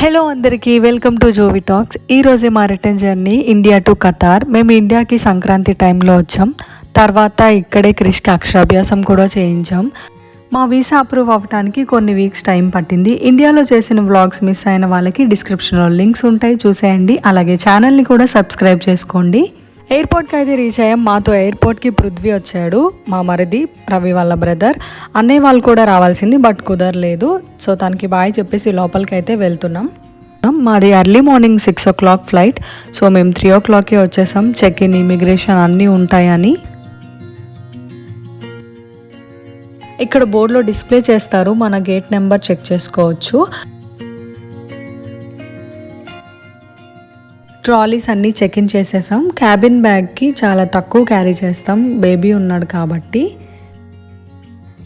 Hello అందరికీ welcome to జోవి talks ఈరోజే మా return journey India to Qatar మేము ఇండియాకి సంక్రాంతి టైంలో వచ్చాం. తర్వాత ఇక్కడే క్రిష్కి అక్షరాభ్యాసం కూడా చేయించాం. మా వీసా అప్రూవ్ అవ్వడానికి కొన్ని వీక్స్ టైం పట్టింది. ఇండియాలో చేసిన వ్లాగ్స్ మిస్ అయిన వాళ్ళకి డిస్క్రిప్షన్లో లింక్స్ ఉంటాయి. చూసేయండి. అలాగే ఛానల్ని కూడా సబ్స్క్రైబ్ చేసుకోండి. ఎయిర్పోర్ట్కి అయితే రీచ్ అయ్యాం. మాతో ఎయిర్పోర్ట్కి పృథ్వీ వచ్చాడు మా మరిది రవి వాళ్ళ బ్రదర్ అన్నయ్య వాళ్ళు కూడా రావాల్సింది బట్ కుదరలేదు. సో తనకి బాయ్ చెప్పేసి లోపలికి అయితే వెళ్తున్నాం. మాది early morning six o'clock flight so మేము త్రీ ఓ క్లాక్కి వచ్చేసాం. చెక్ ఇన్ ఇమిగ్రేషన్ అన్నీ ఉంటాయని. ఇక్కడ బోర్డులో డిస్ప్లే చేస్తారు. మన గేట్ నెంబర్ చెక్ చేసుకోవచ్చు. ట్రాలీస్ అన్నీ చెక్ ఇన్ చేసేసాం. క్యాబిన్ బ్యాగ్కి చాలా తక్కువ క్యారీ చేస్తాం. బేబీ ఉన్నాడు కాబట్టి.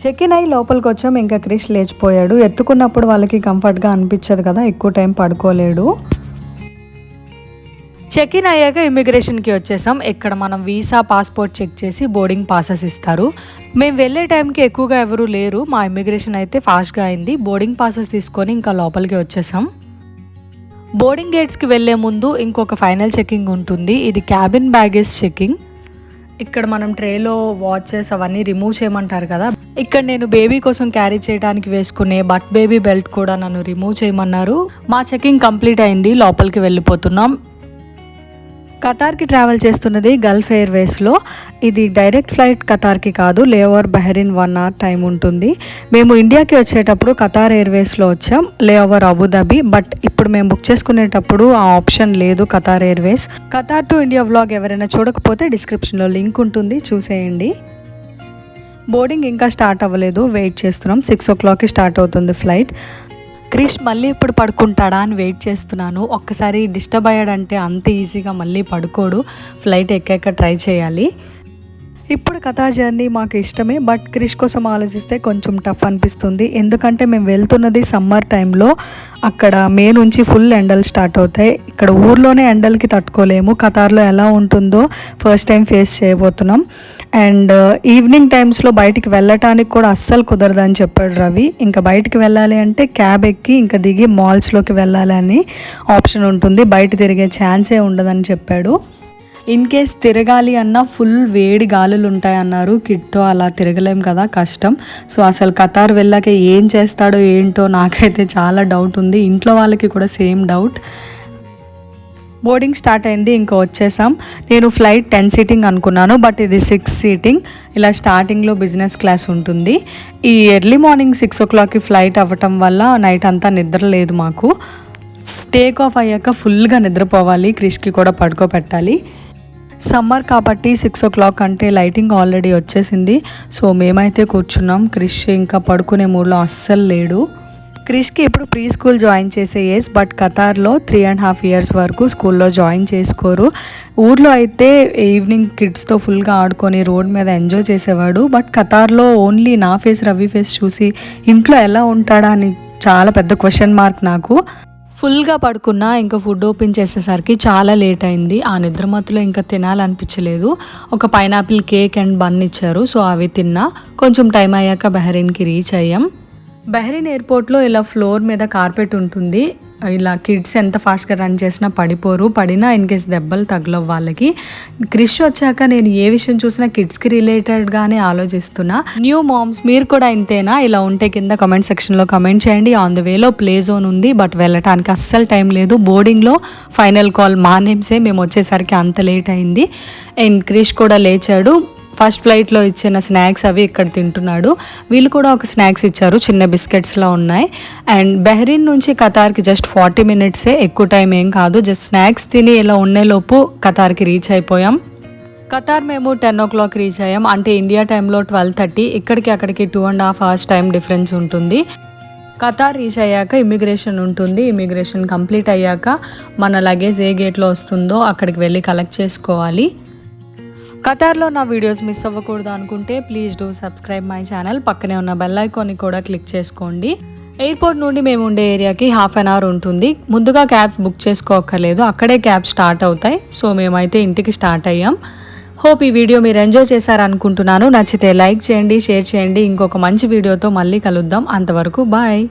చెక్ ఇన్ అయ్యి లోపలికి వచ్చాం. ఇంకా క్రిష్ లేచిపోయాడు. ఎత్తుకున్నప్పుడు వాళ్ళకి కంఫర్ట్గా అనిపించదు కదా. ఎక్కువ టైం పడుకోలేడు. చెక్ ఇన్ అయ్యాక ఇమిగ్రేషన్కి వచ్చేసాం. ఇక్కడ మనం వీసా పాస్పోర్ట్ చెక్ చేసి బోర్డింగ్ పాసెస్ ఇస్తారు. మేము వెళ్ళే టైంకి ఎక్కువగా ఎవరు లేరు. మా ఇమిగ్రేషన్ అయితే ఫాస్ట్గా అయింది. బోర్డింగ్ పాసెస్ తీసుకొని ఇంకా లోపలికి వచ్చేసాం. బోర్డింగ్ గేట్స్కి వెళ్ళే ముందు ఇంకొక ఫైనల్ చెకింగ్ ఉంటుంది. ఇది క్యాబిన్ బ్యాగేజ్ చెకింగ్. ఇక్కడ మనం ట్రేలో వాచెస్ అవన్నీ రిమూవ్ చేయమంటారు కదా. ఇక్కడ నేను బేబీ కోసం క్యారీ చేయడానికి వేసుకునే బట్ బేబీ బెల్ట్ కూడా నన్ను రిమూవ్ చేయమన్నారు. మా చెకింగ్ కంప్లీట్ అయింది. లోపలికి వెళ్ళిపోతున్నాం. ఖతార్కి ట్రావెల్ చేస్తున్నది గల్ఫ్ ఎయిర్వేస్లో ఇది డైరెక్ట్ ఫ్లైట్ ఖతార్కి కాదు layover Bahrain one hour time ఉంటుంది. మేము ఇండియాకి వచ్చేటప్పుడు ఖతార్ ఎయిర్వేస్లో వచ్చాం లేఓవర్ అబుదాబి బట్ ఇప్పుడు మేము బుక్ చేసుకునేటప్పుడు ఆ ఆప్షన్ లేదు Qatar Airways Qatar to India vlog ఎవరైనా చూడకపోతే డిస్క్రిప్షన్లో లింక్ ఉంటుంది చూసేయండి. బోర్డింగ్ ఇంకా స్టార్ట్ అవ్వలేదు వెయిట్ చేస్తున్నాం. సిక్స్ ఓ క్లాక్కి స్టార్ట్ అవుతుంది ఫ్లైట్ క్రిష్ మళ్ళీ ఇప్పుడు పడుకుంటాడా అని వెయిట్ చేస్తున్నాను. ఒక్కసారి డిస్టర్బ్ అయ్యాడంటే అంత ఈజీగా మళ్ళీ పడుకోడు. ఫ్లైట్ ఎక్కాక ట్రై చేయాలి. ఇప్పుడు కథా జర్నీ మాకు ఇష్టమే బట్ క్రిష్ కోసం ఆలోచిస్తే కొంచెం టఫ్ అనిపిస్తుంది. ఎందుకంటే మేము వెళ్తున్నది సమ్మర్ టైంలో అక్కడ మే నుంచి ఫుల్ ఎండలు స్టార్ట్ అవుతాయి. ఇక్కడ ఊర్లోనే ఎండలకి తట్టుకోలేము. కతార్లో ఎలా ఉంటుందో ఫస్ట్ టైం ఫేస్ చేయబోతున్నాం. అండ్ ఈవినింగ్ టైమ్స్లో బయటికి వెళ్ళటానికి కూడా అస్సలు కుదరదని చెప్పాడు రవి. ఇంకా బయటికి వెళ్ళాలి అంటే క్యాబ్ ఎక్కి ఇంకా దిగి మాల్స్లోకి వెళ్ళాలని ఆప్షన్ ఉంటుంది. బయట తిరిగే ఛాన్సే ఉండదని చెప్పాడు. ఇన్ కేస్ తిరగాలి అన్నా ఫుల్ వేడి గాలులు ఉంటాయన్నారు కిట్తో అలా తిరగలేం కదా కష్టం. సో అసలు కతార్ వెళ్ళాక ఏం చేస్తాడో ఏంటో నాకైతే చాలా డౌట్ ఉంది. ఇంట్లో వాళ్ళకి కూడా సేమ్ డౌట్ బోర్డింగ్ స్టార్ట్ అయింది ఇంకా వచ్చేసాం. నేను ఫ్లైట్ టెన్ సీటింగ్ అనుకున్నాను బట్ ఇది సిక్స్ సీటింగ్ ఇలా స్టార్టింగ్లో బిజినెస్ క్లాస్ ఉంటుంది. ఈ ఎర్లీ మార్నింగ్ సిక్స్ ఓ క్లాక్కి ఫ్లైట్ అవ్వటం వల్ల నైట్ అంతా నిద్ర లేదు మాకు. టేక్ ఆఫ్ అయ్యాక ఫుల్గా నిద్రపోవాలి క్రిష్కి కూడా పడుకోబెట్టాలి. సమ్మర్ కాబట్టి సిక్స్ ఓ క్లాక్ అంటే లైటింగ్ ఆల్రెడీ వచ్చేసింది. సో మేమైతే కూర్చున్నాం. క్రిష్ ఇంకా పడుకునే మూడ్లో అస్సలు లేడు. క్రిష్కి ఇప్పుడు ప్రీ స్కూల్ జాయిన్ చేసే ఏజ్ బట్ ఖతార్లో త్రీ అండ్ హాఫ్ ఇయర్స్ వరకు స్కూల్లో జాయిన్ చేసుకోరు. ఊర్లో అయితే ఈవినింగ్ కిడ్స్తో ఫుల్గా ఆడుకొని రోడ్ మీద ఎంజాయ్ చేసేవాడు. బట్ ఖతార్లో ఓన్లీ నా ఫేస్ రవి ఫేస్ చూసి ఇంట్లో ఎలా ఉంటాడా అని చాలా పెద్ద క్వశ్చన్ మార్క్ నాకు. ఫుల్గా పడుకున్నా ఇంకా ఫుడ్ ఓపెన్ చేసేసరికి చాలా లేట్ అయింది. ఆ నిద్రమత్తులో ఇంకా తినాలనిపించలేదు. ఒక పైనాపిల్ కేక్ అండ్ బన్ ఇచ్చారు. సో అవి తిన్నా. కొంచెం టైం అయ్యాక బెహరీన్కి రీచ్ అయ్యాం. బెహరీన్ ఎయిర్పోర్ట్లో ఇలా ఫ్లోర్ మీద కార్పెట్ ఉంటుంది. ఇలా కిడ్స్ ఎంత ఫాస్ట్గా రన్ చేసినా పడిపోరు. పడినా ఇన్ కేస్ దెబ్బలు తగలవు వాళ్ళకి. క్రిష్ వచ్చాక నేను ఏ విషయం చూసినా కిడ్స్కి రిలేటెడ్గానే ఆలోచిస్తున్నా. న్యూ మామ్స్ మీరు కూడా ఇంతేనా? ఇలా ఉంటే కింద కమెంట్ సెక్షన్లో కమెంట్ చేయండి. ఆన్ ద వేలో ప్లే జోన్ ఉంది బట్ వెళ్ళటానికి అస్సలు టైం లేదు. బోర్డింగ్లో ఫైనల్ కాల్ మా నేమ్సే మేము వచ్చేసరికి అంత లేట్ అయింది. అండ్ క్రిష్ కూడా లేచాడు. ఫస్ట్ ఫ్లైట్లో ఇచ్చిన స్నాక్స్ అవి ఇక్కడ తింటున్నాడు. వీళ్ళు కూడా ఒక స్నాక్స్ ఇచ్చారు చిన్న బిస్కెట్స్లో ఉన్నాయి. అండ్ బెహ్రీన్ నుంచి ఖతార్కి జస్ట్ ఫార్టీ మినిట్సే ఎక్కువ టైం ఏం కాదు. జస్ట్ స్నాక్స్ తిని ఇలా ఉండేలోపు ఖతార్కి రీచ్ అయిపోయాం. ఖతార్ మేము టెన్ ఓ క్లాక్ రీచ్ అయ్యాం. అంటే ఇండియా టైంలో ట్వెల్వ్ థర్టీ. ఇక్కడికి అక్కడికి two and half hours time difference ఉంటుంది. ఖతార్ రీచ్ అయ్యాక ఇమిగ్రేషన్ ఉంటుంది. ఇమిగ్రేషన్ కంప్లీట్ అయ్యాక మన లగేజ్ ఏ గేట్లో వస్తుందో అక్కడికి వెళ్ళి కలెక్ట్ చేసుకోవాలి. ఖతార్లో నా వీడియోస్ మిస్ అవ్వకూడదు అనుకుంటే please do subscribe my channel. పక్కనే ఉన్న బెల్ ఐకాన్ని కూడా క్లిక్ చేసుకోండి. ఎయిర్పోర్ట్ నుండి మేము ఉండే ఏరియాకి హాఫ్ అన్ అవర్ ఉంటుంది. ముందుగా క్యాబ్స్ బుక్ చేసుకోక్కర్లేదు. అక్కడే క్యాబ్ స్టార్ట్ అవుతాయి. సో మేమైతే ఇంటికి స్టార్ట్ అయ్యాం. హోప్ ఈ వీడియో మీరు ఎంజాయ్ చేశారనుకుంటున్నాను. నచ్చితే లైక్ చేయండి షేర్ చేయండి. ఇంకొక మంచి వీడియోతో మళ్ళీ కలుద్దాం. అంతవరకు బాయ్.